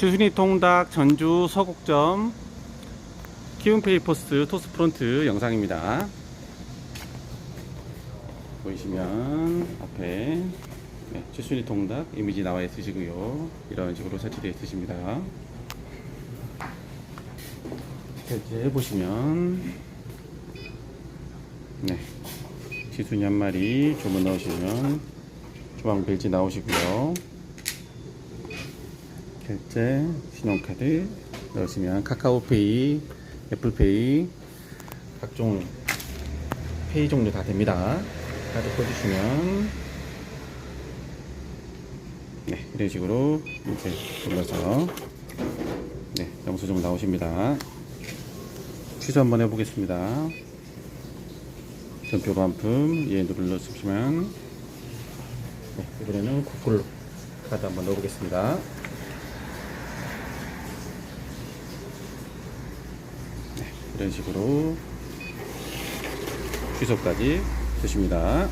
주순이 통닭 전주 서곡점 키움페이퍼스 토스프론트 영상입니다. 보이시면 앞에 네, 주순이 통닭 이미지 나와 있으시고요. 이런 식으로 설치되어 있으십니다. 이제 보시면 네, 지순이 한 마리 주문 넣으시면 주방 벨지 나오시고요. 결제, 신용카드 넣으시면 카카오페이, 애플페이, 각종 페이 종류 다 됩니다. 카드 꽂으시면 네, 이런 식으로 이렇게 눌러서 네, 영수증 나오십니다. 취소 한번 해보겠습니다. 전표 반품 예 눌러주시면 네, 이번에는 구글 카드 한번 넣어보겠습니다. 이런 식으로 취소까지 되십니다.